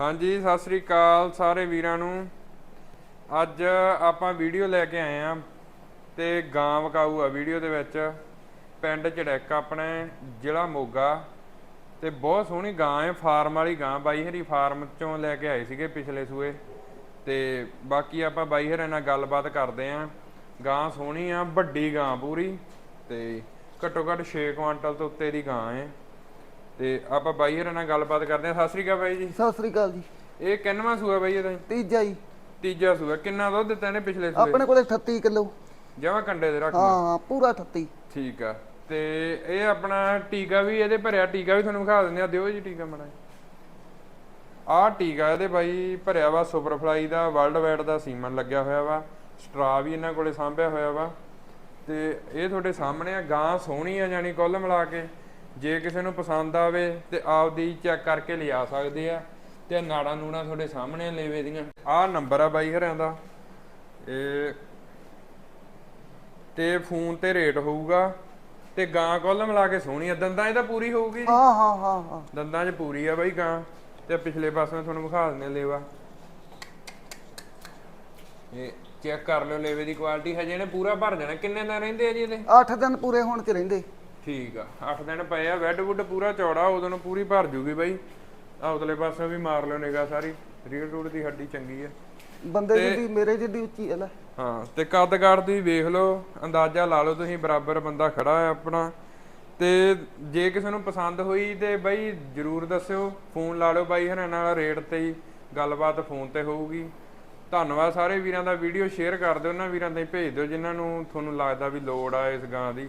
ਹਾਂਜੀ, ਸਤਿ ਸ੍ਰੀ ਅਕਾਲ ਸਾਰੇ ਵੀਰਾਂ ਨੂੰ। ਅੱਜ ਆਪਾਂ ਵੀਡੀਓ ਲੈ ਕੇ ਆਏ ਆ ਤੇ ਗਾਂ ਵਕਾਊ ਆ ਵੀਡੀਓ ਦੇ ਵਿੱਚ। ਪਿੰਡ ਚੜੈਕ ਆਪਣੇ ਜ਼ਿਲ੍ਹਾ ਮੋਗਾ। ਤੇ ਬਹੁਤ ਸੋਹਣੀ ਗਾਂ ਹੈ, ਫਾਰਮ ਵਾਲੀ ਗਾਂ ਬਾਈ ਹਰੀ ਫਾਰਮ ਚੋਂ ਲੈ ਕੇ ਆਏ ਸੀਗੇ ਪਿਛਲੇ ਸੂਏ। ਤੇ ਬਾਕੀ ਆਪਾਂ ਬਾਈ ਹਰਾਂ ਨਾਲ ਗੱਲਬਾਤ ਕਰਦੇ ਆ। ਗਾਂ ਸੋਹਣੀ ਆ, ਵੱਡੀ ਗਾਂ ਪੂਰੀ ਤੇ ਘੱਟੋ ਘੱਟ 6 ਕੁਆਂਟਲ ਤੋਂ ਉੱਤੇ ਦੀ ਗਾਂ ਹੈ। ਤੇ ਆਪਾਂ ਬਾਈ ਹਰਾਂ ਨਾਲ ਗੱਲਬਾਤ ਕਰਦੇ ਆ ਸਤਿ ਸ੍ਰੀ ਅਕਾਲ ਬਾਈ ਜੀ। ਸਤਿ ਸ੍ਰੀ ਅਕਾਲ ਜੀ। ਇਹ ਕਿੰਨਵਾਂ ਸੂਆ ਬਾਈ ਇਹਦਾ? ਤੀਜਾ ਜੀ। ਤੀਜਾ ਸੂਆ। ਕਿੰਨਾ ਦੁੱਧ ਦਿੱਤਾ ਇਹਨੇ ਪਿਛਲੇ ਸੂਏ? ਆਪਣੇ ਕੋਲੇ 38 ਕਿਲੋ। ਜਮਾ ਕੰਡੇ ਦੇ ਰੱਖ ਹਾਂ ਪੂਰਾ 38 ਠੀਕ ਆ। ਤੇ ਇਹ ਆਪਣਾ ਟੀਕਾ ਵੀ ਇਹਦੇ ਭਰਿਆ। ਟੀਕਾ ਵੀ ਤੁਹਾਨੂੰ ਵਿਖਾ ਦਿੰਦੇ ਆ ਦਿਓ ਜੀ ਟੀਕਾ ਮੜਾ ਆਹ ਟੀਕਾ ਇਹਦੇ ਬਾਈ ਭਰਿਆ ਵਾ ਸੁਪਰ ਫਲਾਈ ਦਾ ਵਰਲਡ ਵਾਈਡ ਦਾ ਸੀਮਨ ਲੱਗਿਆ ਹੋਇਆ ਵਾ। ਸਟਰਾ ਵੀ ਇਹਨਾਂ ਕੋਲੇ ਸਾਂਭਿਆ ਹੋਇਆ ਵਾ। ਤੇ ਇਹ ਤੁਹਾਡੇ ਸਾਹਮਣੇ ਆ। ਗਾਂ ਸੋਹਣੀ ਆ ਜਾਨੀ ਕੁੱਲ ਮਿਲਾ ਕੇ। ਜੇ ਕਿਸੇ ਨੂੰ ਪਸੰਦ ਆਵੇ ਤੇ ਆਪਦੀ ਚੈੱਕ ਕਰਕੇ ਲਿਆ ਸਕਦੇ ਆ ਤੇ ਨਾੜਾ ਨੂੜਾ ਤੁਹਾਡੇ ਸਾਹਮਣੇ ਲੇਵੇ ਦੀਆਂ। ਆਹ ਨੰਬਰ ਆ ਬਾਈ ਹਰਿਆਂ ਦਾ। ਇਹ ਤੇ ਫੋਨ ਤੇ ਰੇਟ ਹੋਊਗਾ ਤੇ ਗਾਂ ਕੁੱਲ ਮਿਲਾ ਕੇ ਸੋਹਣੀ ਆ। ਦੰਦਾਂ 'ਚ ਤਾਂ ਪੂਰੀ ਹੋਊਗੀ ਜੀ। ਹਾਂ ਹਾਂ ਹਾਂ ਹਾਂ। ਦੰਦਾਂ 'ਚ ਪੂਰੀ ਆ ਬਾਈ ਗਾਂ। ਤੇ ਪਿਛਲੇ ਪਾਸੇ ਤੁਹਾਨੂੰ ਵਿਖਾ ਦਿੰਦੇ ਲੇਵਾ। ਇਹ ਚੈੱਕ ਕਰ ਲਿਓ ਲੇਵੇ ਦੀ ਕੁਆਲਿਟੀ। ਹਜੇ ਇਹਨੇ ਪੂਰਾ ਭਰ ਜਾਣਾ ਕਿੰਨੇ ਦਿਨ ਰਹਿੰਦੇ ਆ ਜੀ ਇਹਦੇ? 8 ਦਿਨ ਪੂਰੇ ਹੋਣ ਚ ਰਹਿੰਦੇ। ਠੀਕ ਆ। 8 ਦਿਨ ਪਏ ਆ ਵੈਡ ਵੁੱਡ ਪੂਰਾ ਚੌੜਾ ਉਦੋਂ ਨੂੰ ਪੂਰੀ ਭਰ ਜੂਗੀ ਬਾਈ। ਆ ਉਤਲੇ ਪਾਸੇ ਵੀ ਮਾਰ ਲਿਓ ਨਿਗਾ ਸਾਰੀ। ਰੀੜ ਰੂੜ ਦੀ ਹੱਡੀ ਚੰਗੀ ਆ। ਬੰਦੇ ਜਿੱਦੀ ਮੇਰੇ ਜਿੱਦੀ ਉੱਚੀ ਹੈ ਲੈ। ਹਾਂ ਤੇ ਕੱਦ-ਕਾਠ ਦੀ ਵੇਖ ਲਓ ਅੰਦਾਜ਼ਾ ਲਾ ਲਓ ਤੁਸੀਂ ਬਰਾਬਰ ਬੰਦਾ ਖੜਾ ਹੈ ਆਪਣਾ। ਤੇ ਜੇ ਕਿਸੇ ਨੂੰ ਪਸੰਦ ਹੋਈ ਤੇ ਬਾਈ ਜਰੂਰ ਦੱਸਿਓ ਫੋਨ ਲਾ ਲਿਓ ਬਾਈ ਹਰਾਂ ਨਾਲ ਰੇਟ ਤੇ ਹੀ ਗੱਲਬਾਤ ਫੋਨ ਤੇ ਹੋਊਗੀ। ਧੰਨਵਾਦ ਸਾਰੇ ਵੀਰਾਂ ਦਾ ਵੀਡੀਓ ਸ਼ੇਅਰ ਕਰ ਦਿਓ ਉਹਨਾਂ ਵੀਰਾਂ ਤਾਈਂ ਭੇਜ ਦਿਓ ਜਿਨ੍ਹਾਂ ਨੂੰ ਤੁਹਾਨੂੰ ਲੱਗਦਾ ਵੀ ਲੋੜ ਆ ਇਸ ਗਾਂ ਦੀ।